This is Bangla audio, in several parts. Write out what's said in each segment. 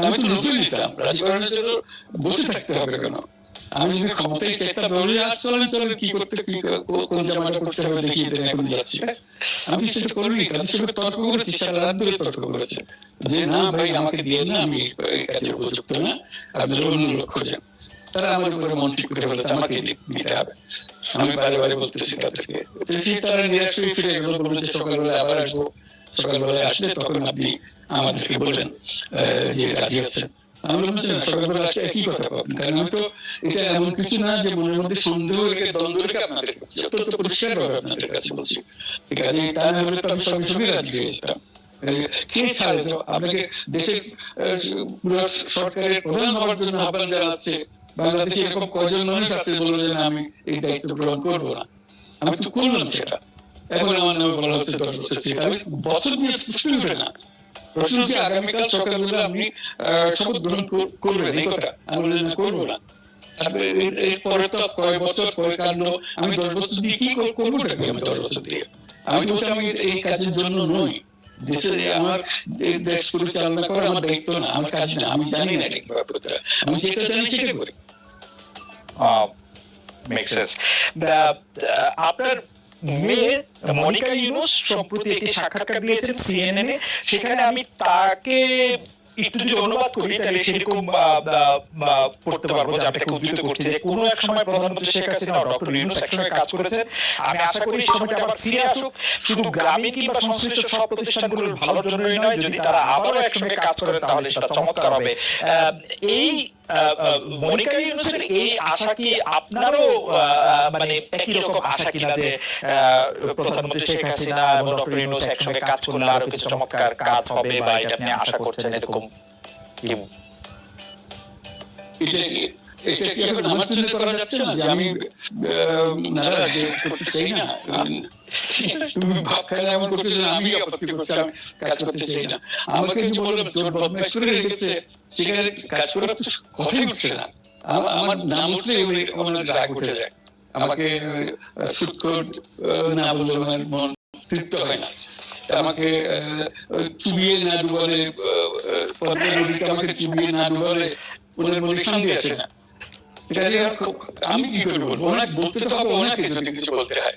আমি তো লুকিয়ে নিতাম রাজি জন্য বসে থাকতে হবে কেন? আমি যদি ক্ষমতায় চাইতাম বলে আর চলেন চলেন কি করতে কি কোন জামাটা করতে হবে দেখিয়ে দেন এখন যাচ্ছি। আমি সেটা করিনি তাদের সঙ্গে তর্ক করেছি সারা রাত ধরে তর্ক করেছে যে না ভাই আমাকে দিয়ে না আমি কাজের উপযুক্ত না আপনারা অন্য লোক খোঁজেন তারা আমার উপরে মন ঠিক করে ফেলেছে আমাকে দিতে হবে আমি বারে বারে বলতেছি তাদেরকে তারা নিরাশ হয়ে ফিরে গেল বলল যে সকালবেলা আবার আসব সকালবেলায় আসলে তখন আপনি আমাদেরকে বললেন আহ, যে রাজি আছেন। বললাম সকালবেলা কথা এমন কিছু না যে আমি রাজি হয়ে যেতাম। কে ছাড়ে দেশের সরকারের জন্য জানাচ্ছে। বাংলাদেশে এরকম কয়জন মানুষ আছে বলল যে আমি এই দায়িত্ব গ্রহণ করব না। আমি তো করলাম সেটা। এখন আমার নামে বলা হচ্ছে দশ বছর আমি বছর নিয়ে প্রশ্ন উঠে না। প্রশ্ন হচ্ছে আগামীকাল সকালবেলা আপনি শপথ গ্রহণ করবেন। এই কথা। আমি না করব না। এরপরে তো কয় বছর কয় কাণ্ড। আমি দশ বছর দিয়ে কি আমি দশ বছর দিয়ে। আমি তো আমি এই কাজের জন্য নই। দেশে আমার দেশ পরিচালনা করা আমার দায়িত্ব না। আমার কাজ না। আমি জানি না এটা কীভাবে আমি যেটা জানি সেটা করি। মেক সেন্স আপনার মেয়ে মনিকা ইউনুস সম্প্রতি একটি সাক্ষাৎকার দিয়েছেন সিএনএন এ। সেখানে আমি তাকে একটু যদি অনুবাদ করি তাহলে সেরকম পড়তে পারব যে আমি তাকে উদ্ধৃত করছি যে কোনো এক সময় প্রধানমন্ত্রী শেখ হাসিনা ডক্টর ইউনুস একসঙ্গে কাজ করেছেন। আমি আশা করি সময়টা আবার ফিরে আসুক। শুধু গ্রামীণ কিংবা সংশ্লিষ্ট সব প্রতিষ্ঠানগুলোর ভালোর জন্যই নয় যদি তারা আবারও একসঙ্গে কাজ করেন তাহলে সেটা চমৎকার হবে। এই মনিকা ইউনুসের এই আশা কি আপনারও আহ, মানে একই রকম আশা কিনা যে প্রধানমন্ত্রী শেখ হাসিনা এবং ডক্টর ইউনুস একসঙ্গে কাজ করলে আরও কিছু চমৎকার কাজ হবে বা এটা আপনি আশা করছেন এরকম কি? এটা কি এটা কি এখন আমার জন্য করা যাচ্ছে না যে আমি নারাজ করতে চাই না? তুমি ভাবখানে এমন করছ যে আমি আপত্তি করছি আমি কাজ করতে চাই না। আমাকে যে বললাম জোর বদমাইশ করে রেখেছে সেখানে কাজ করার তো কথাই উঠছে না। আমার নাম উঠলে আমার রাগ উঠে যায়। আমাকে সুৎকর না বললে আমার মন তৃপ্ত হয় না। আমাকে আহ, চুবিয়ে না ডুবালে পদ্মা নদীতে আমাকে চুবিয়ে না ডুবালে ওদের মনে শান্তি আসে না। আমি কি করব? ওনাকে বলতে তো হবে ওনাকে যদি কিছু বলতে হয়।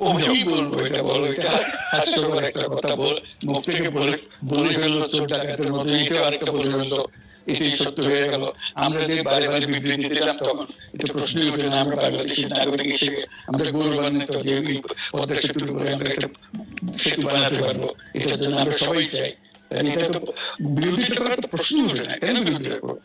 কি বলব এটা বলো এটা হাস্যকর একটা কথা বল মুখ থেকে বলে বলে ফেলল চোর ডাকাতের মতো এটা আরেকটা বলে ফেলল এটাই সত্য হয়ে গেল। আমরা যে বারে বারে বিবৃতি দিলাম তখন এটা প্রশ্নই ওঠে না আমরা বাংলাদেশের নাগরিক হিসেবে আমরা গৌরবান্বিত যে পদ্মা সেতুর উপরে আমরা একটা সেতু বানাতে পারব এটার জন্য আমরা সবাই চাই। এটা তো বিরোধিতা করার তো প্রশ্নই ওঠে না কেন বিরোধিতা করব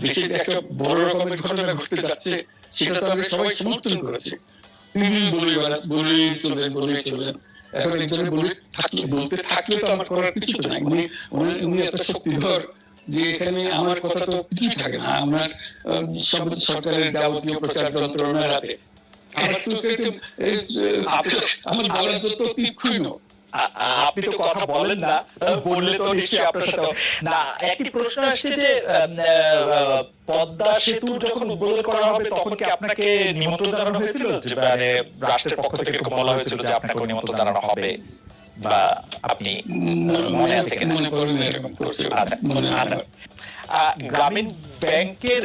দেশে একটা বড় রকমের ঘটনা ঘটতে যাচ্ছে সেটা তো আমরা সবাই সমর্থন করেছি বলে বেড়া- বলে, চলেন বলে, চলেন। এখন একজনে বলে থাকলে বলতে থাকলে তো আমার করার কিছু নাই। উনি উনি এত শক্তিধর যে এখানে আমার কথা তো কিছুই থাকে না। আমার সব সরকারের যাবতীয় প্রচার যন্ত্রণার হাতে। আমার তো আমার বলার যত তীক্ষ্ণ আপনি তো কথা বলেন না বললে তো নিশ্চয়ই আপনার সাথে না একটি প্রশ্ন আসছে যে আহ, পদ্মা সেতু যখন উদ্বোধন করা হবে তখন কি আপনাকে নিমন্ত্রণ জানানো হয়েছিল? যে মানে রাষ্ট্রের পক্ষ থেকে এরকম বলা হয়েছিল যে আপনাকে নিমন্ত্রণ জানানো হবে বা আপনি মনে আছে কিনা? মনে করেন এরকম করছে আচ্ছা মনে আচ্ছা। আছে আহ, গ্রামীণ ব্যাংকের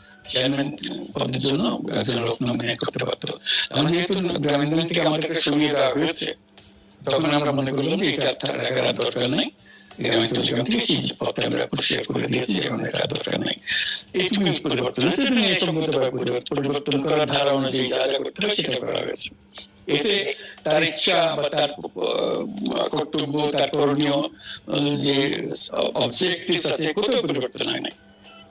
চেয়ারম্যান পদের জন্য একজন লোক নমিনেট করতে পারতো। আমরা যেহেতু গ্রামীণ ব্যাংক থেকে আমাদেরকে সরিয়ে দেওয়া হয়েছে, তখন আমরা মনে করলাম যে এটা আর রাখার দরকার নাই। তার ইচ্ছা তার কর্তব্য, তার করণীয় যে অবজেক্টিভ আছে পরিবর্তন হয় নাই।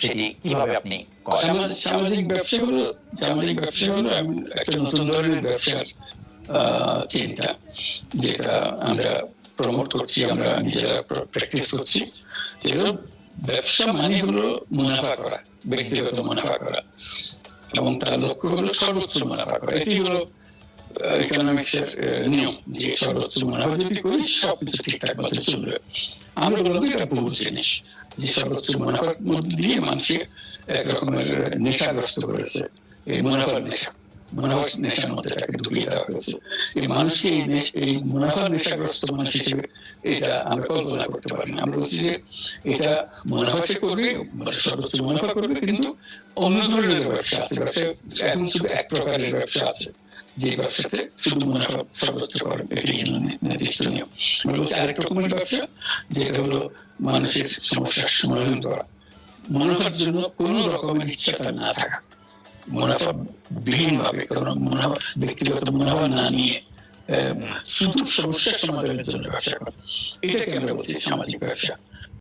সেটি কীভাবে আপনি সামাজিক- সামাজিক ব্যবসা হলো সামাজিক ব্যবসা হলো একটা নতুন ধরনের ব্যবসার আহ, চিন্তা যেটা আমরা প্রমোট করছি আমরা নিজেরা প্র্যাকটিস করছি। যেগুলো ব্যবসা মানে হলো মুনাফা করা ব্যক্তিগত মুনাফা করা। এবং তার লক্ষ্য হলো সর্বোচ্চ মুনাফা করা। এটি হলো ইকোনমিক্স এর আহ, নিয়ম যে সর্বোচ্চ মুনাফা যদি করি সবকিছু ঠিকঠাক মতো চলবে। আমরা বললাম এটা ভুল জিনিস যে সর্বোচ্চ মুনাফার মধ্যে দিয়ে মানুষকে এক রকমের নেশাগ্রস্ত করেছে। এই মুনাফার নেশা। নেশার মধ্যে তাকে ঢুকিয়ে দেওয়া হয়েছে এই মানুষকে এই এই মুনাফার নেশাগ্রস্ত মানুষ হিসেবে এটা আমরা কল্পনা করতে পারি না আমরা বলছি যে এটা মুনাফা সে করবে সর্বোচ্চ মুনাফা করবে কিন্তু অন্য ধরনের ব্যবসা আছে ব্যবসা এখন শুধু এক প্রকারের ব্যবসা আছে যে ব্যবসাতে শুধু মুনাফা সর্বোচ্চ করে এটি হলো নির্দিষ্ট নিয়ম আমরা বলছি আরেক রকমের ব্যবসা যেটা হলো মানুষের সমস্যার সমাধান করা মুনাফার জন্য কোন রকমের ইচ্ছা তার না থাকা মুনাফা বিহীন ভাবে কারণ মুনাফা, ব্যক্তিগত মুনাফা না নিয়ে শুধু সমস্যা সমাধানের জন্য ব্যবসা করা। এটাকে আমরা বলছি সামাজিক ব্যবসা।